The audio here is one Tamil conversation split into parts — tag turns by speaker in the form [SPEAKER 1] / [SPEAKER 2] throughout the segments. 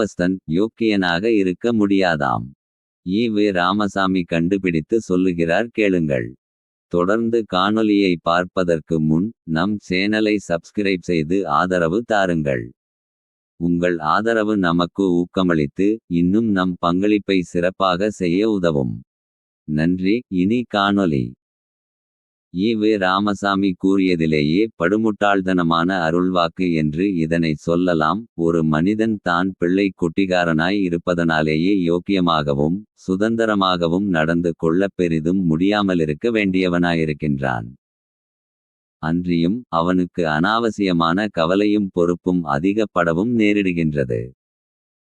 [SPEAKER 1] குடும்பஸ்தன் யோக்கியனாக இருக்க முடியாதாம். ஈ வி ராமசாமி கண்டுபிடித்து சொல்லுகிறார் கேளுங்கள். தொடர்ந்து காணொலியை பார்ப்பதற்கு முன் நம் சேனலை சப்ஸ்கிரைப் செய்து ஆதரவு தாருங்கள். உங்கள் ஆதரவு நமக்கு ஊக்கமளித்து இன்னும் நம் பங்களிப்பை சிறப்பாக செய்ய உதவும். நன்றி இனி காணொலி ஈ ராமசாமி கூறியதிலேயே படுமுட்டாள்தனமான அருள்வாக்கு என்று இதனை சொல்லலாம். ஒரு மனிதன் தான் பிள்ளை குட்டிகாரனாய் இருப்பதனாலேயே யோக்கியமாகவும். சுதந்திரமாகவும் நடந்து கொள்ளப் பெரிதும் முடியாமலிருக்க வேண்டியவனாயிருக்கின்றான். அன்றியும் அவனுக்கு அனாவசியமான கவலையும் பொறுப்பும் அதிகப்படவும் நேரிடுகின்றது.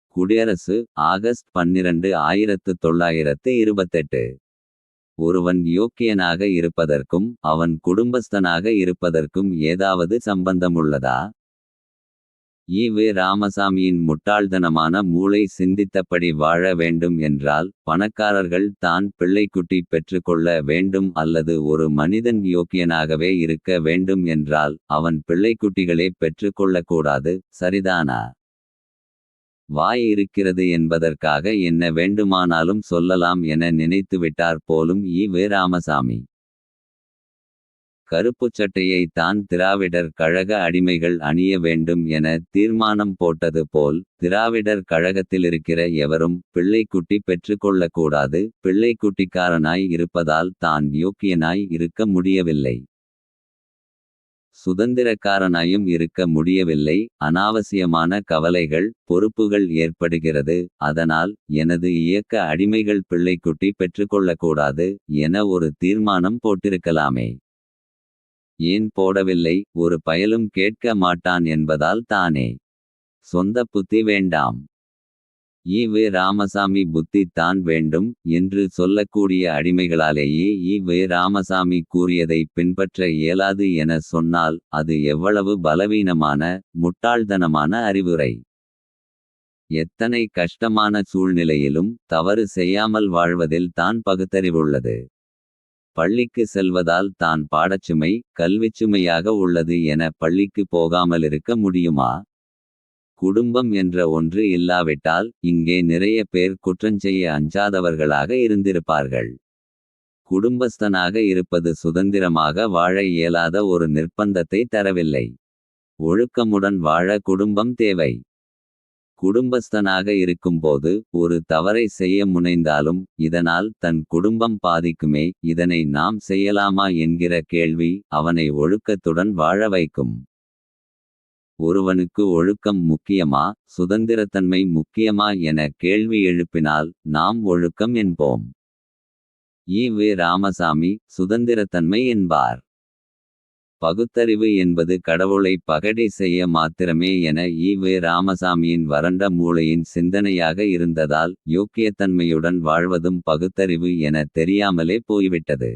[SPEAKER 1] குடியரசு ஆகஸ்ட் 12 1928. ஒருவன் யோக்கியனாக இருப்பதற்கும் அவன் குடும்பஸ்தனாக இருப்பதற்கும் ஏதாவது சம்பந்தமுள்ளதா. ஈவு ராமசாமியின் முட்டாள்தனமான மூளை சிந்தித்தபடி வாழ வேண்டும் என்றால். பணக்காரர்கள் தான் பிள்ளைக்குட்டி பெற்றுக்கொள்ள வேண்டும் அல்லது ஒரு மனிதன் யோக்கியனாகவே இருக்க வேண்டும் என்றால். அவன் பிள்ளைக்குட்டிகளே பெற்றுக்கொள்ளக்கூடாது சரிதானா. வாய் இருக்கிறது என்பதற்காக என்ன வேண்டுமானாலும் சொல்லலாம் என நினைத்துவிட்டார் போலும் ஈ வே ராமசாமி. கருப்புச் சட்டையை தான் திராவிடர் கழக அடிமைகள் அணிய வேண்டும் என தீர்மானம் போட்டது போல். திராவிடர் கழகத்திலிருக்கிற எவரும் பிள்ளைக்குட்டி பெற்றுக்கொள்ளக்கூடாது. பிள்ளைக்குட்டிக்காரனாய் இருப்பதால் தான் யோக்கியனாய் இருக்க முடியவில்லை. சுதந்திரக்காரனாயும் இருக்க முடியவில்லை. அனாவசியமான கவலைகள் பொறுப்புகள் ஏற்படுகிறது. அதனால் எனது இயக்க அடிமைகள் பிள்ளைக்குட்டி பெற்றுக்கொள்ளக்கூடாது. என ஒரு தீர்மானம் போட்டிருக்கலாமே. ஏன் போடவில்லை ஒரு பயலும் கேட்க மாட்டான் என்பதால் தானே. சொந்த புத்தி வேண்டாம். ஈ வே ராமசாமி புத்தி தான் வேண்டும். என்று சொல்லக்கூடிய அடிமைகளாலேயே ஈ வே ராமசாமி கூறியதை பின்பற்ற இயலாது என சொன்னால். அது எவ்வளவு பலவீனமான முட்டாள்தனமான அறிவுரை. எத்தனை கஷ்டமான சூழ்நிலையிலும் தவறு செய்யாமல் வாழ்வதில் தான் பகுத்தறிவுள்ளது. பள்ளிக்கு செல்வதால் தான் பாடச்சுமை கல்விச்சுமையாக உள்ளது என பள்ளிக்கு போகாமலிருக்க முடியுமா. குடும்பம் என்ற ஒன்று இல்லாவிட்டால் இங்கே நிறைய பேர் குற்றஞ்செய்ய அஞ்சாதவர்களாக இருந்திருப்பார்கள். குடும்பஸ்தனாக இருப்பது சுதந்திரமாக வாழ இயலாத ஒரு நிர்பந்தத்தை தரவில்லை. ஒழுக்கமுடன் வாழ குடும்பம் தேவை. குடும்பஸ்தனாக இருக்கும்போது ஒரு தவறை செய்ய முனைந்தாலும். இதனால் தன் குடும்பம் பாதிக்குமே இதனை நாம் செய்யலாமா என்கிற கேள்வி. அவனை ஒழுக்கத்துடன் வாழ வைக்கும். ஒருவனுக்கு ஒழுக்கம் முக்கியமா சுதந்திரத்தன்மை முக்கியமா என கேள்வி எழுப்பினால். நாம் ஒழுக்கம் என்போம். ஈ வி ராமசாமி சுதந்திரத்தன்மை என்பார். பகுத்தறிவு என்பது கடவுளை பகடை செய்ய மாத்திரமே என ஈ வி ராமசாமியின் வறண்ட மூளையின் சிந்தனையாக இருந்ததால். யோக்கியத்தன்மையுடன் வாழ்வதும் பகுத்தறிவு என தெரியாமலே போய்விட்டது.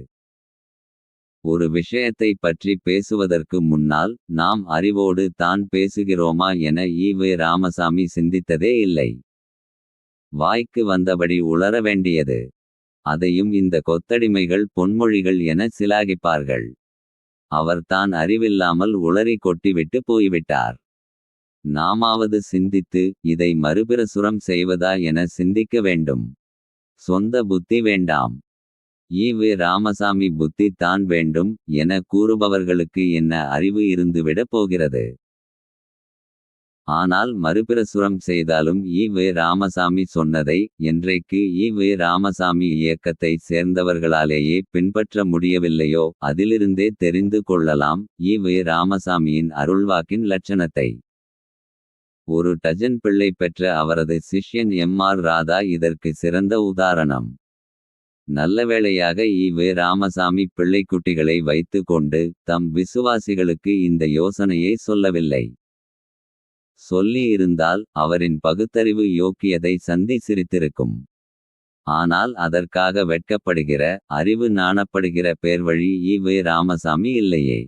[SPEAKER 1] ஒரு விஷயத்தை பற்றி பேசுவதற்கு முன்னால். நாம் அறிவோடு தான் பேசுகிறோமா என ஈ ராமசாமி சிந்தித்ததே இல்லை. வாய்க்கு வந்தபடி உளர வேண்டியது. அதையும் இந்த கொத்தடிமைகள் பொன்மொழிகள் என சிலாகிப்பார்கள். அவர் தான் அறிவில்லாமல் உளறி கொட்டிவிட்டு போய்விட்டார். நாமாவது சிந்தித்து இதை மறுபிரசுரம் செய்வதா என சிந்திக்க வேண்டும். சொந்த புத்தி வேண்டாம். ஈ ராமசாமி புத்தி தான் வேண்டும் என கூறுபவர்களுக்கு என்ன அறிவு இருந்துவிடப் போகிறது. ஆனால் மறுபிரசுரம் செய்தாலும் ஈ வே ராமசாமி சொன்னதை. என்றைக்கு ஈ வே ராமசாமி இயக்கத்தை சேர்ந்தவர்களாலேயே பின்பற்ற முடியவில்லையோ. அதிலிருந்தே தெரிந்து கொள்ளலாம் ஈ வே ராமசாமியின் அருள்வாக்கின் லட்சணத்தை. ஒரு டஜன் பிள்ளை பெற்ற அவரது சிஷ்யன் எம் ஆர் ராதா இதற்கு சிறந்த உதாரணம். நல்லவேளையாக ஈ வே ராமசாமி பிள்ளைக்குட்டிகளை வைத்து கொண்டு. தம் விசுவாசிகளுக்கு இந்த யோசனையை சொல்லவில்லை. சொல்லி இருந்தால் அவரின் பகுத்தறிவு யோக்கியதை சந்தி சிரித்திருக்கும். ஆனால் அதற்காக வெட்கப்படுகிற அறிவு நாணப்படுகிற பேர்வழி ஈ வே ராமசாமி இல்லையே.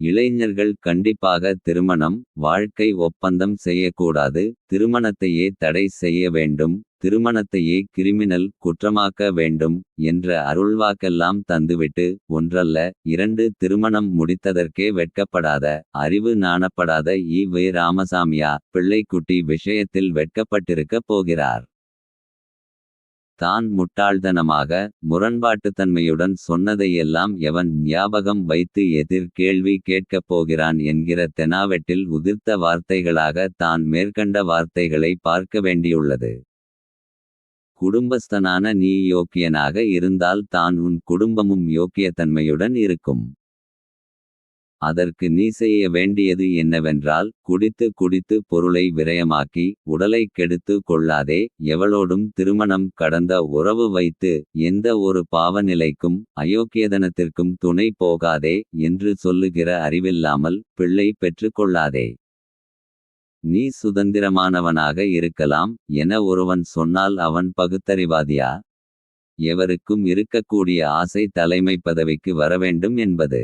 [SPEAKER 1] இளைஞர்கள் கண்டிப்பாக திருமணம் வாழ்க்கை ஒப்பந்தம் செய்யக்கூடாது திருமணத்தையே தடை செய்ய வேண்டும் திருமணத்தையே கிரிமினல் குற்றமாக்க வேண்டும் என்ற அருள்வாக்கெல்லாம் தந்துவிட்டு ஒன்றல்ல இரண்டு திருமணம் முடித்ததற்கே வெட்கப்படாத அறிவு நாணப்படாத ஈ வே. ராமசாமியா பிள்ளைக்குட்டி விஷயத்தில் வெட்கப்பட்டிருக்கப் போகிறார். தான் முட்டாள்தனமாக முரண்பாட்டுத்தன்மையுடன் சொன்னதையெல்லாம் எவன் ஞாபகம் வைத்து எதிர் கேள்வி கேட்கப் போகிறான் என்கிற தெனாவெட்டில் உதிர்த்த வார்த்தைகளாக தான் மேற்கண்ட வார்த்தைகளை பார்க்க வேண்டியுள்ளது. குடும்பஸ்தனான நீ யோக்கியனாக இருந்தால் தான் உன் குடும்பமும் யோக்கியத்தன்மையுடன் இருக்கும். அதற்கு நீ செய்ய வேண்டியது என்னவென்றால் குடித்து குடித்து பொருளை விரயமாக்கி உடலை கெடுத்து கொள்ளாதே எவளோடும் திருமணம் கடந்த உறவு வைத்து எந்த ஒரு பாவநிலைக்கும் அயோக்கியதனத்திற்கும் துணை போகாதே என்று சொல்லுகிற அறிவில்லாமல் பிள்ளை பெற்றுக்கொள்ளாதே. நீ சுதந்திரமானவனாக இருக்கலாம் என ஒருவன் சொன்னால் அவன் பகுத்தறிவாதியா? எவருக்கும் இருக்கக்கூடிய ஆசை தலைமை பதவிக்கு வரவேண்டும் என்பது.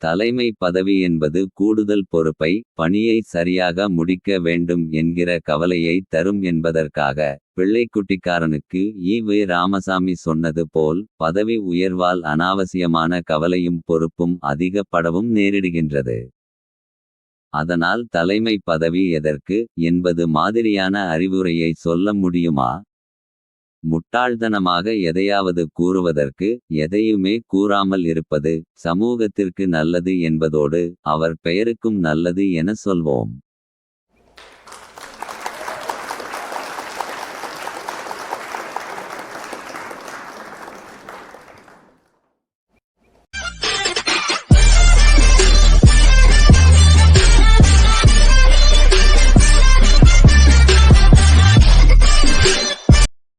[SPEAKER 1] தலைமை பதவி என்பது கூடுதல் பொறுப்பை பணியை சரியாக முடிக்க வேண்டும் என்கிற கவலையை தரும் என்பதற்காக பிள்ளைக்குட்டிக்காரனுக்கு ஈ வி. ராமசாமி சொன்னது போல் பதவி உயர்வால் அனாவசியமான கவலையும் பொறுப்பும் அதிகப்படவும் நேரிடுகின்றது. அதனால் தலைமை பதவி எதற்கு என்பது மாதிரியான அறிவுரையை சொல்ல முடியுமா? முட்டாள்தனமாக எதையாவது கூறுவதற்கு எதையுமே கூறாமல் இருப்பது சமூகத்திற்கு நல்லது என்பதோடு அவர் பெயருக்கும் நல்லது என சொல்வோம்.